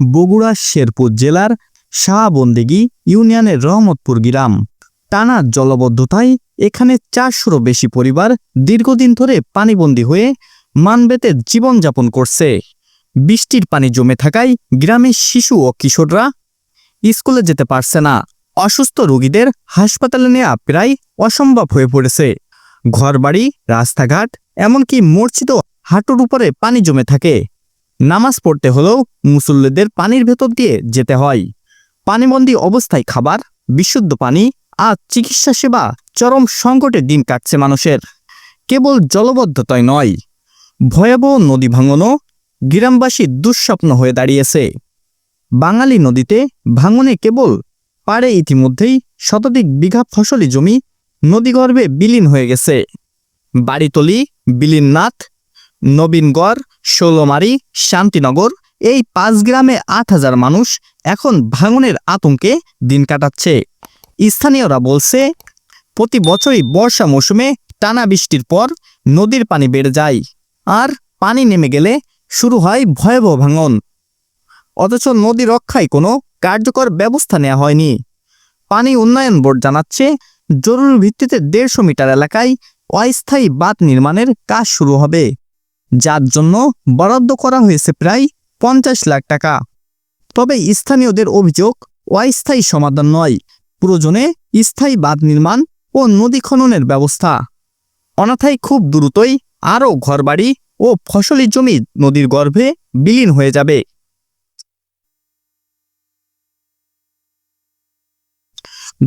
বগুড়া শেরপুর জেলার শাহবন্দেগি ইউনিয়নের রহমতপুর গ্রাম। টানা জলবদ্ধতায় এখানে চারশোরও বেশি পরিবার দীর্ঘদিন ধরে পানিবন্দী হয়ে মানবেতে জীবনযাপন করছে। বৃষ্টির পানি জমে থাকায় গ্রামের শিশু ও কিশোররা স্কুলে যেতে পারছে না। অসুস্থ রোগীদের হাসপাতালে নেওয়া প্রায় অসম্ভব হয়ে পড়েছে। ঘরবাড়ি, রাস্তাঘাট, এমনকি মসজিদও হাঁটুর উপরে পানি জমে থাকে। নামাজ পড়তে হলেও মুসল্লিদের পানির ভেতর দিয়ে যেতে হয়। পানিবন্দী অবস্থায় খাবার, বিশুদ্ধ পানি আর চিকিৎসা সেবা চরম সংকটে দিন কাটছে মানুষের। কেবল জলবদ্ধতায় নয়, ভয়াবহ নদী ভাঙনও গ্রামবাসী দুঃস্বপ্ন হয়ে দাঁড়িয়েছে। বাঙালি নদীতে ভাঙনে কেবল পারে ইতিমধ্যেই শতাধিক বিঘা ফসলি জমি নদীগর্ভে বিলীন হয়ে গেছে। বাড়িতলি, বিলীননাথ, নবীনগড় ষোলমারি শান্তিনগর, এই পাঁচ গ্রামে আট হাজার মানুষ এখন ভাঙনের আতঙ্কে দিন কাটাচ্ছে। স্থানীয়রা বলছে, প্রতি বছরই বর্ষা মৌসুমে টানা বৃষ্টির পর নদীর পানি বেড়ে যায়, আর পানি নেমে গেলে শুরু হয় ভয়াবহ ভাঙন। অথচ নদী রক্ষায় কোনো কার্যকর ব্যবস্থা নেওয়া হয়নি। পানি উন্নয়ন বোর্ড জানাচ্ছে, জরুরি ভিত্তিতে দেড়শো মিটার এলাকায় অস্থায়ী বাঁধ নির্মাণের কাজ শুরু হবে। যার জন্য বরাদ্দ করা হয়েছে প্রায় পঞ্চাশ লাখ টাকা। তবে স্থানীয়দের অভিযোগ অস্থায়ী সমাধান নয়, প্রয়োজনে স্থায়ী বাঁধ নির্মাণ ও নদী খননের ব্যবস্থা। অনাথায় খুব দ্রুতই আরও ঘরবাড়ি ও ফসলি জমি নদীর গর্ভে বিলীন হয়ে যাবে।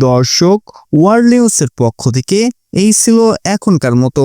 দর্শক ওয়ার্ল্ড নিউজের পক্ষ থেকে এই ছিল এখনকার মতো।